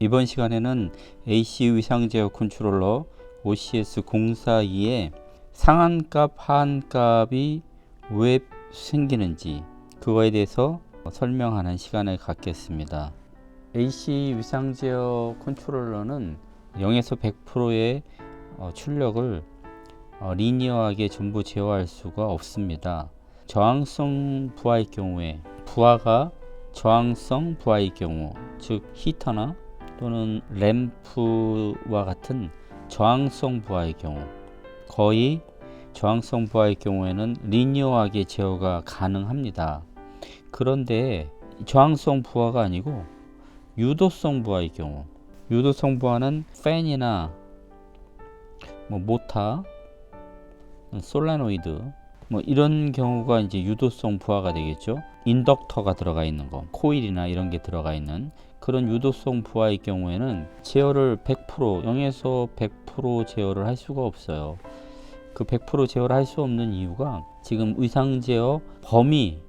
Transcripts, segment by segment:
이번 시간에는 AC 위상 제어 컨트롤러 OCS 042의 상한값, 하한값이 왜 생기는지 그거에 대해서 설명하는 시간을 갖겠습니다. AC 위상 제어 컨트롤러는 0에서 100%의 어, 출력을 어, 리니어하게 전부 제어할 수가 없습니다. 저항성 부하의 경우에 부하가 저항성 부하의 경우 즉 히터나 또는 램프와 같은 저항성 부하의 경우 거의 저항성 부하의 경우에는 리니어하게 제어가 가능합니다. 그런데 저항성 부하가 아니고 유도성 부하의 경우 유도성 부하는 팬이나 뭐 모타, 솔레노이드 뭐 이런 경우가 이제 유도성 부하가 되겠죠. 인덕터가 들어가 있는 거, 코일이나 이런 게 들어가 있는 그런 유도성 부하의 경우에는 제어를 100% 0에서 100% 제어를 할 수가 없어요. 그 100% 제어를 할 수 없는 이유가 지금 의상 제어 범위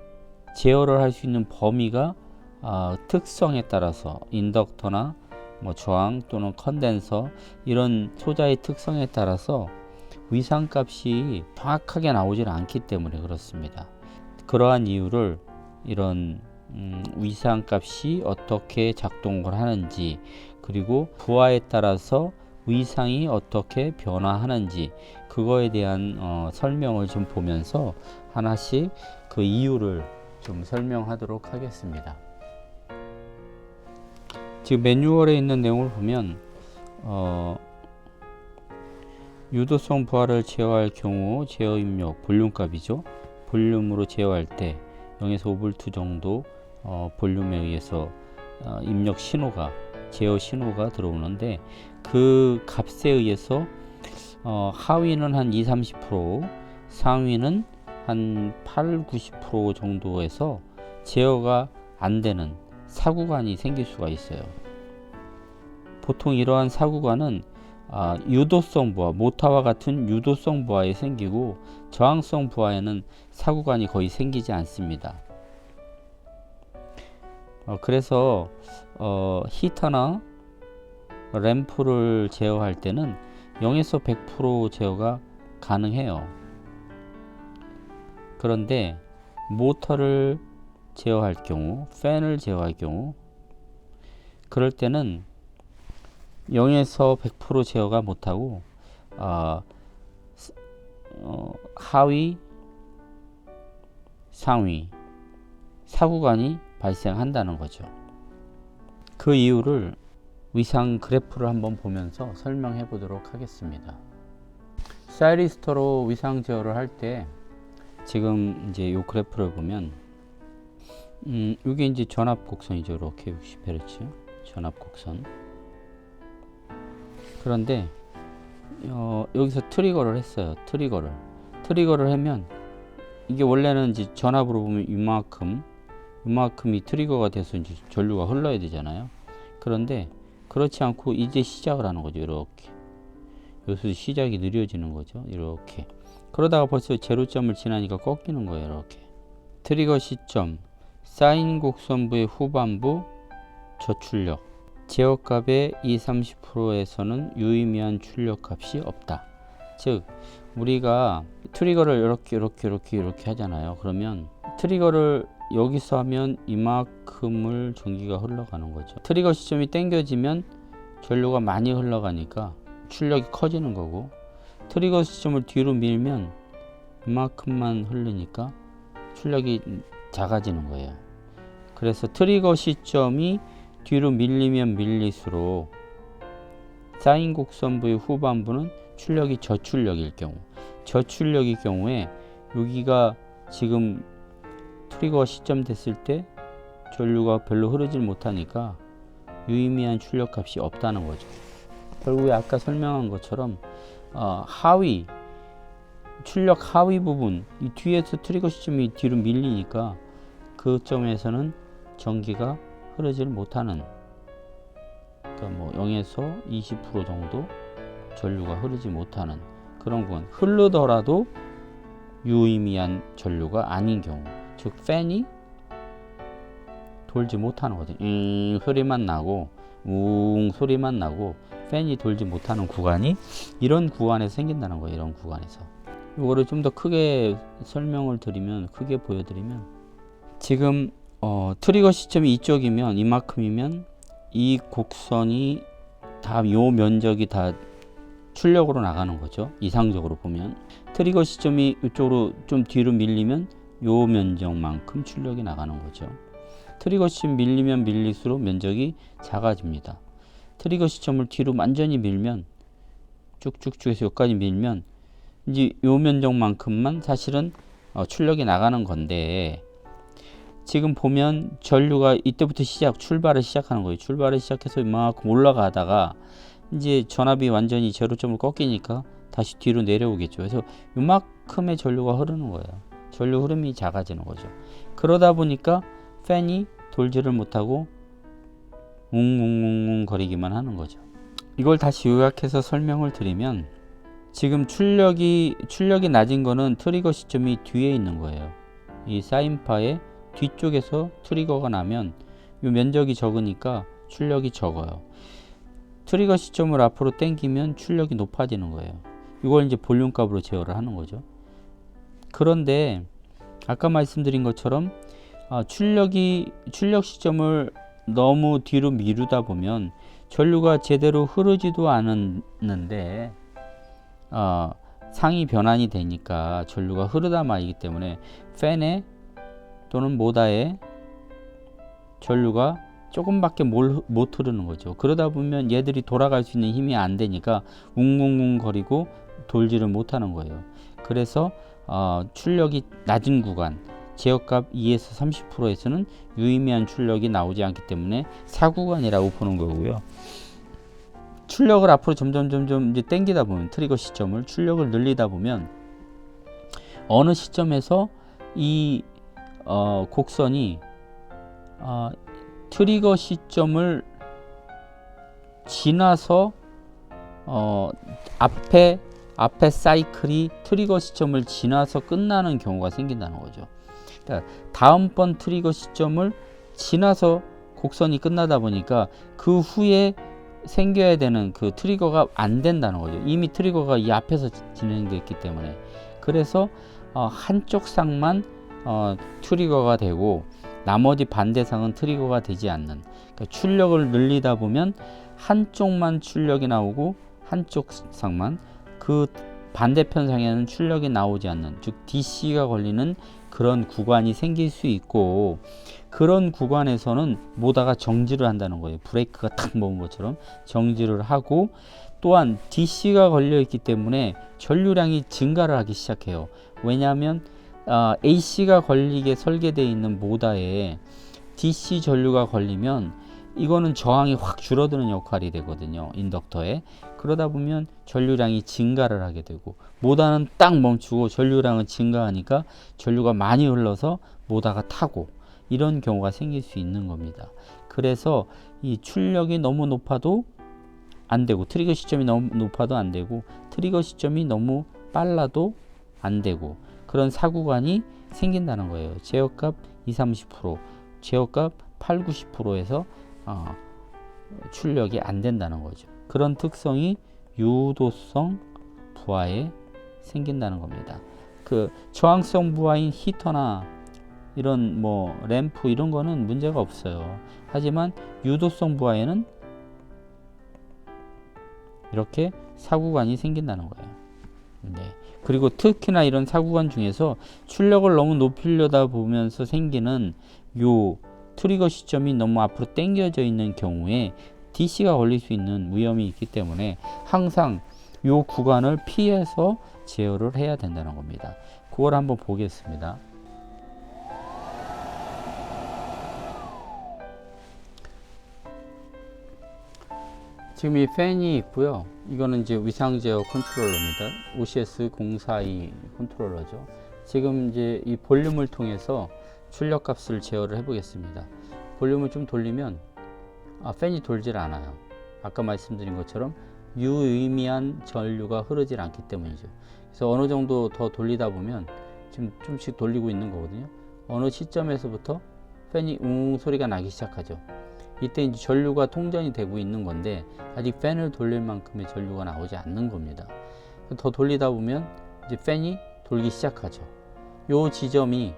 제어를 할 수 있는 범위가 아, 특성에 따라서 인덕터나 뭐 저항 또는 컨덴서 이런 소자의 특성에 따라서 위상값이 정확하게 나오질 않기 때문에 그렇습니다. 그러한 이유를 이런 음, 위상값이 어떻게 작동을 하는지 그리고 부하에 따라서 위상이 어떻게 변화하는지 그거에 대한 어, 설명을 좀 보면서 하나씩 그 이유를 좀 설명하도록 하겠습니다. 지금 매뉴얼에 있는 내용을 보면 어, 유도성 부하를 제어할 경우 제어 입력 볼륨 값이죠. 볼륨으로 제어할 때 0에서 5V 정도 어, 볼륨에 의해서 어, 입력 신호가 제어 신호가 들어오는데 그 값에 의해서 어, 하위는 한 2, 30% 상위는 한 8, 90% 정도에서 제어가 안 되는 사구간이 생길 수가 있어요. 보통 이러한 사구간은 아, 유도성 부하, 모타와 같은 유도성 부하에 생기고 저항성 부하에는 사구간이 거의 생기지 않습니다. 어, 그래서 어, 히터나 램프를 제어할 때는 0에서 100% 제어가 가능해요. 그런데 모터를 제어할 경우, 팬을 제어할 경우, 그럴 때는 0에서 100% 제어가 못하고 어, 어, 하위, 상위, 사구간이 발생한다는 거죠. 그 이유를 위상 그래프를 한번 보면서 설명해 보도록 하겠습니다. 사이리스터로 위상 제어를 할 때 지금 이제 요 그래프를 보면 음, 이게 이제 전압 곡선이죠. 이렇게 60Hz 전압 곡선. 그런데 어, 여기서 트리거를 했어요. 트리거를 트리거를 하면 이게 원래는 이제 전압으로 보면 이만큼 이만큼이 트리거가 돼서 이제 전류가 흘러야 되잖아요. 그런데 그렇지 않고 이제 시작을 하는 거죠. 이렇게 여기서 시작이 느려지는 거죠. 이렇게 그러다가 벌써 제로점을 지나니까 꺾이는 거예요. 이렇게 트리거 시점 사인 곡선부의 후반부 저출력 제어값의 2, 30%에서는 유의미한 출력값이 없다. 즉 우리가 트리거를 이렇게 이렇게 이렇게 이렇게 하잖아요. 그러면 트리거를 여기서 하면 이만큼을 전기가 흘러가는 거죠. 트리거 시점이 당겨지면 전류가 많이 흘러가니까 출력이 커지는 거고 트리거 시점을 뒤로 밀면 이만큼만 흐르니까 출력이 작아지는 거예요. 그래서 트리거 시점이 뒤로 밀리면 밀릴수록 사인 곡선부의 후반부는 출력이 저출력일 경우 저출력일 경우에 여기가 지금 트리거 시점 됐을 때 전류가 별로 흐르질 못하니까 유의미한 출력 값이 없다는 거죠. 결국에 아까 설명한 것처럼 어, 하위 출력 하위 부분 이 뒤에서 트리거 시점이 뒤로 밀리니까 그 점에서는 전기가 흐르질 못하는 그러니까 뭐 0에서 20% 정도 전류가 흐르지 못하는 그런 건 흐르더라도 유의미한 전류가 아닌 경우 즉 팬이 돌지 못하는 거죠. 음 소리만 나고 웅 소리만 나고 팬이 돌지 못하는 구간이 이런 구간에서 생긴다는 거예요. 이런 구간에서. 이거를 좀 더 크게 설명을 드리면 크게 보여드리면 지금 어, 트리거 시점이 이쪽이면 이만큼이면 이 곡선이 다 요 면적이 다 출력으로 나가는 거죠. 이상적으로 보면 트리거 시점이 이쪽으로 좀 뒤로 밀리면 요 면적만큼 출력이 나가는 거죠. 트리거 시점 밀리면 밀릴수록 면적이 작아집니다. 트리거 시점을 뒤로 완전히 밀면 쭉쭉쭉 해서 여기까지 밀면 이제 요 면적만큼만 사실은 어, 출력이 나가는 건데 지금 보면 전류가 이때부터 시작 출발을 시작하는 거예요. 출발을 시작해서 이만큼 올라가다가 이제 전압이 완전히 제로점을 꺾이니까 다시 뒤로 내려오겠죠. 그래서 이만큼의 전류가 흐르는 거예요. 전류 흐름이 작아지는 거죠. 그러다 보니까 팬이 돌지를 못하고 웅웅웅웅 거리기만 하는 거죠. 이걸 다시 요약해서 설명을 드리면 지금 출력이 출력이 낮은 거는 트리거 시점이 뒤에 있는 거예요. 이 사인파의 뒤쪽에서 트리거가 나면 이 면적이 적으니까 출력이 적어요. 트리거 시점을 앞으로 당기면 출력이 높아지는 거예요. 이걸 이제 볼륨 값으로 제어를 하는 거죠. 그런데 아까 말씀드린 것처럼 아, 출력이 출력 시점을 너무 뒤로 미루다 보면 전류가 제대로 흐르지도 않았는데 어, 상이 변환이 되니까 전류가 흐르다 말이기 때문에 팬에 또는 모다에 전류가 조금밖에 몰- 못 흐르는 거죠. 그러다 보면 얘들이 돌아갈 수 있는 힘이 안 되니까 웅웅웅 거리고 돌지를 못하는 거예요. 그래서 어, 출력이 낮은 구간 제어값 2에서 30%에서는 유의미한 출력이 나오지 않기 때문에 사구간이라고 보는 거고요. 출력을 앞으로 점점 점점 이제 당기다 보면 트리거 시점을 출력을 늘리다 보면 어느 시점에서 이 어, 곡선이 어, 트리거 시점을 지나서 어, 앞에 앞에 사이클이 트리거 시점을 지나서 끝나는 경우가 생긴다는 거죠. 그러니까 다음번 트리거 시점을 지나서 곡선이 끝나다 보니까 그 후에 생겨야 되는 그 트리거가 안 된다는 거죠. 이미 트리거가 이 앞에서 진행됐기 때문에 그래서 어, 한쪽 쌍만 어, 트리거가 되고 나머지 반대상은 트리거가 되지 않는 그러니까 출력을 늘리다 보면 한쪽만 출력이 나오고 한쪽 상만 그 반대편 상에는 출력이 나오지 않는 즉 DC가 걸리는 그런 구간이 생길 수 있고 그런 구간에서는 모다가 정지를 한다는 거예요. 브레이크가 탁 먹은 것처럼 정지를 하고 또한 DC가 걸려 있기 때문에 전류량이 증가를 하기 시작해요. 왜냐하면 아, AC가 걸리게 설계되어 있는 모다에 DC 전류가 걸리면 이거는 저항이 확 줄어드는 역할이 되거든요. 인덕터에. 그러다 보면 전류량이 증가를 하게 되고 모다는 딱 멈추고 전류량은 증가하니까 전류가 많이 흘러서 모다가 타고 이런 경우가 생길 수 있는 겁니다. 그래서 이 출력이 너무 높아도 안 되고 트리거 시점이 너무 높아도 안 되고 트리거 시점이 너무 빨라도 안 되고 그런 사구간이 생긴다는 거예요. 제어값 2, 30%, 제어값 8, 90%에서 어, 출력이 안 된다는 거죠. 그런 특성이 유도성 부하에 생긴다는 겁니다. 그 저항성 부하인 히터나 이런 뭐 램프 이런 거는 문제가 없어요. 하지만 유도성 부하에는 이렇게 사구간이 생긴다는 거예요. 네. 그리고 특히나 이런 사구간 중에서 출력을 너무 높이려다 보면서 생기는 요 트리거 시점이 너무 앞으로 당겨져 있는 경우에 DC가 걸릴 수 있는 위험이 있기 때문에 항상 요 구간을 피해서 제어를 해야 된다는 겁니다. 그걸 한번 보겠습니다. 지금 이 팬이 있고요. 이거는 이제 위상 제어 컨트롤러입니다. OCS 042 컨트롤러죠. 지금 이제 이 볼륨을 통해서 출력 값을 제어를 해 보겠습니다. 볼륨을 좀 돌리면 아, 팬이 돌질 않아요. 아까 말씀드린 것처럼 유의미한 전류가 흐르질 않기 때문이죠. 그래서 어느 정도 더 돌리다 보면 지금 좀씩 돌리고 있는 거거든요. 어느 시점에서부터 팬이 웅 소리가 나기 시작하죠. 이때 이제 전류가 통전이 되고 있는 건데 아직 팬을 돌릴 만큼의 전류가 나오지 않는 겁니다. 더 돌리다 보면 이제 팬이 돌기 시작하죠. 요 지점이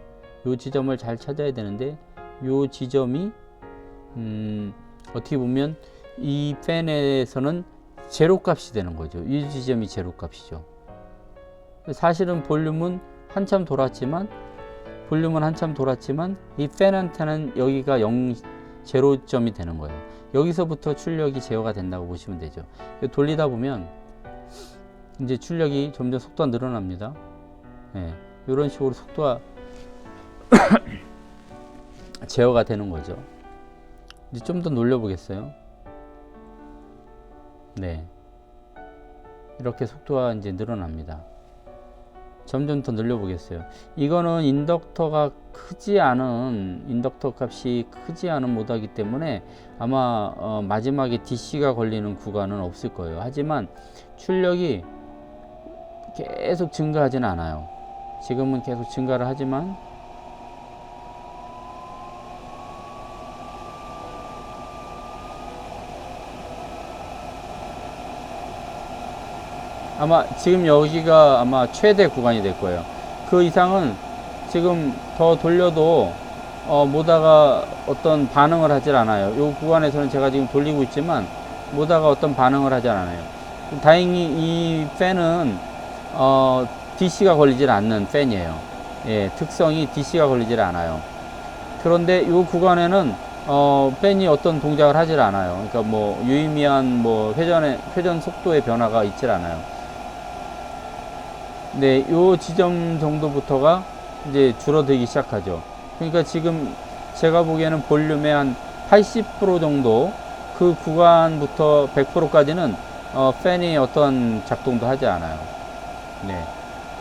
요 지점을 잘 찾아야 되는데 요 지점이 음, 어떻게 보면 이 팬에서는 제로 값이 되는 거죠. 이 지점이 제로 값이죠. 사실은 볼륨은 한참 돌았지만 볼륨은 한참 돌았지만 이 팬한테는 여기가 0 제로점이 되는 거예요. 여기서부터 출력이 제어가 된다고 보시면 되죠. 돌리다 보면 이제 출력이 점점 속도가 늘어납니다. 예, 이런 식으로 속도가 제어가 되는 거죠. 이제 좀 더 놀려보겠어요. 네. 이렇게 속도가 이제 늘어납니다. 점점 더 늘려보겠어요. 이거는 인덕터가 크지 않은 인덕터 값이 크지 않은 모드이기 때문에 아마 어, 마지막에 DC가 걸리는 구간은 없을 거예요. 하지만 출력이 계속 증가하지는 않아요. 지금은 계속 증가를 하지만 아마 지금 여기가 아마 최대 구간이 될 거예요. 그 이상은 지금 더 돌려도 어, 모다가 어떤 반응을 하질 않아요. 이 구간에서는 제가 지금 돌리고 있지만 모다가 어떤 반응을 하질 않아요. 다행히 이 팬은 어, DC가 걸리질 않는 팬이에요. 예, 특성이 DC가 걸리질 않아요. 그런데 이 구간에는 어, 팬이 어떤 동작을 하질 않아요. 그러니까 뭐 유의미한 뭐 회전의 회전 속도의 변화가 있질 않아요. 네, 요 지점 정도부터가 이제 줄어들기 시작하죠. 그러니까 지금 제가 보기에는 볼륨의 한 80% 정도 그 구간부터 100%까지는 어, 팬이 어떤 작동도 하지 않아요. 네.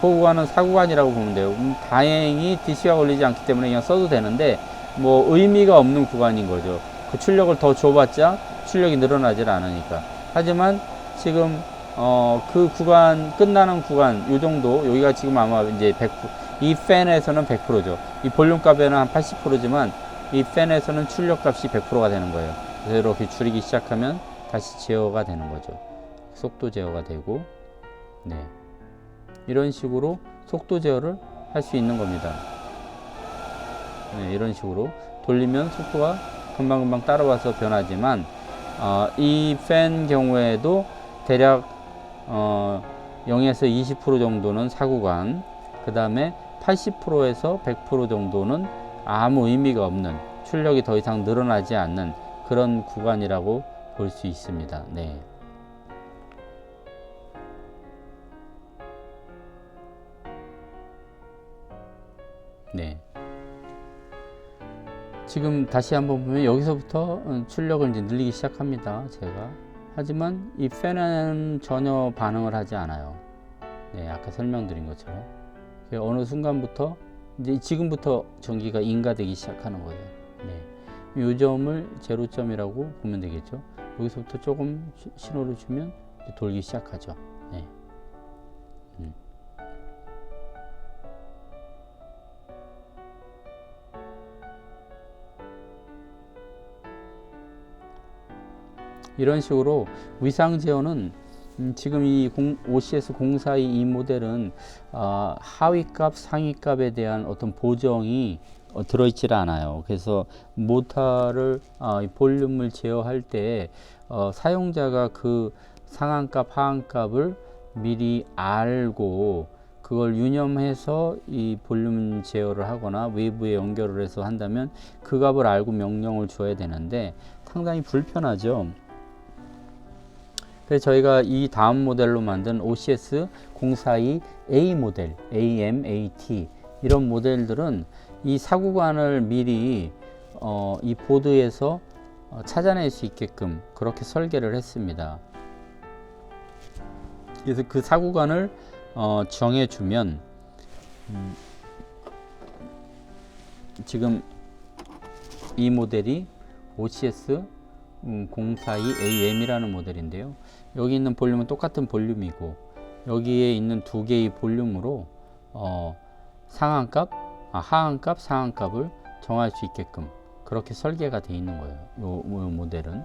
그 구간은 사구간이라고 보면 돼요. 음, 다행히 DC가 걸리지 않기 때문에 그냥 써도 되는데 뭐 의미가 없는 구간인 거죠. 그 출력을 더 줘봤자 출력이 늘어나질 않으니까. 하지만 지금 어, 그 구간 끝나는 구간 요 정도 여기가 지금 아마 이제 100, 이 팬에서는 100%죠. 이 볼륨 값에는 한 80%지만 이 팬에서는 출력 값이 100%가 되는 거예요. 그래서 이렇게 줄이기 시작하면 다시 제어가 되는 거죠. 속도 제어가 되고 네. 이런 식으로 속도 제어를 할 수 있는 겁니다. 네, 이런 식으로 돌리면 속도가 금방금방 따라와서 변하지만 어, 이팬 경우에도 대략 어, 0에서 20% 정도는 사구간, 그 다음에 80%에서 100% 정도는 아무 의미가 없는 출력이 더 이상 늘어나지 않는 그런 구간이라고 볼 수 있습니다. 네. 네. 지금 다시 한번 보면 여기서부터 어, 출력을 이제 늘리기 시작합니다. 제가. 하지만 이 팬은 전혀 반응을 하지 않아요. 네, 아까 설명드린 것처럼. 어느 순간부터 이제 지금부터 전기가 인가되기 시작하는 거예요. 네. 요 점을 제로점이라고 보면 되겠죠. 여기서부터 조금 시- 신호를 주면 돌기 시작하죠. 네. 음. 이런 식으로 위상 제어는 음, 지금 이 공, OCS 042 이 모델은 어, 하위값, 상위값에 대한 어떤 보정이 어, 들어있질 않아요. 그래서 모터를 어, 이 볼륨을 제어할 때 어, 사용자가 그 상한값, 하한값을 미리 알고 그걸 유념해서 이 볼륨 제어를 하거나 외부에 연결을 해서 한다면 그 값을 알고 명령을 줘야 되는데 상당히 불편하죠. 그래서 저희가 이 다음 모델로 만든 OCS 042A 모델, AMAT 이런 모델들은 이 사구간을 미리 어, 이 보드에서 어, 찾아낼 수 있게끔 그렇게 설계를 했습니다. 그래서 그 사구간을 어, 정해주면 음, 지금 이 모델이 OCS 음, 042AM이라는 모델인데요. 여기 있는 볼륨은 똑같은 볼륨이고 여기에 있는 두 개의 볼륨으로 어, 상한값, 아, 하한값, 상한값을 정할 수 있게끔 그렇게 설계가 돼 있는 거예요. 요, 요 모델은.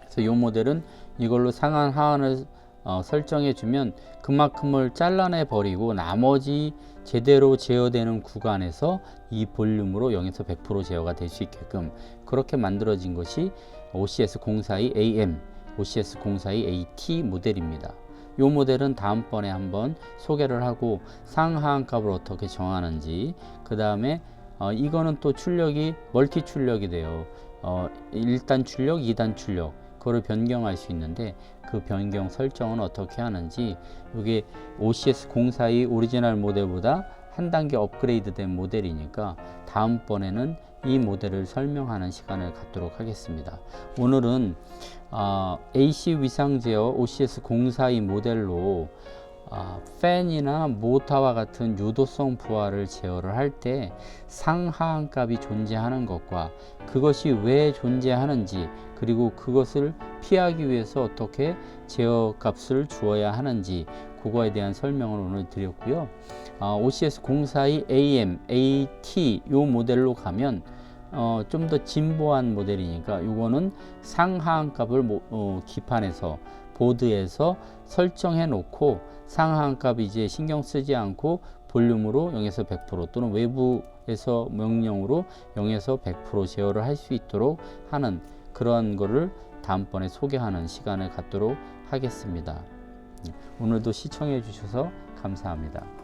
그래서 이 모델은 이걸로 상한 하한을 어, 설정해 주면 그만큼을 잘라내 버리고 나머지 제대로 제어되는 구간에서 이 볼륨으로 0에서 100% 제어가 될 수 있게끔 그렇게 만들어진 것이 OCS 042 AM, OCS 042 AT 모델입니다. 이 모델은 다음번에 한번 소개를 하고 상하한 값을 어떻게 정하는지 그 다음에 어, 이거는 또 출력이 멀티 출력이 돼요. 어, 1단 출력, 2단 출력 그거를 변경할 수 있는데 그 변경 설정은 어떻게 하는지 이게 OCS 042 오리지널 모델보다 한 단계 업그레이드 된 모델이니까 다음번에는 이 모델을 설명하는 시간을 갖도록 하겠습니다. 오늘은 어, AC 위상 제어 OCS 042 모델로 아, 팬이나 모터와 같은 유도성 부하를 제어를 할 때 상하한 값이 존재하는 것과 그것이 왜 존재하는지 그리고 그것을 피하기 위해서 어떻게 제어 값을 주어야 하는지 그거에 대한 설명을 오늘 드렸고요. 아, OCS 042 AM, AT 요 모델로 가면 어, 좀 더 진보한 모델이니까 이거는 상하한 값을 모, 어, 기판에서 보드에서 설정해 놓고 상하한 값 이제 신경 쓰지 않고 볼륨으로 0에서 100% 또는 외부에서 명령으로 0에서 100% 제어를 할 수 있도록 하는 그러한 거를 다음번에 소개하는 시간을 갖도록 하겠습니다. 오늘도 시청해 주셔서 감사합니다.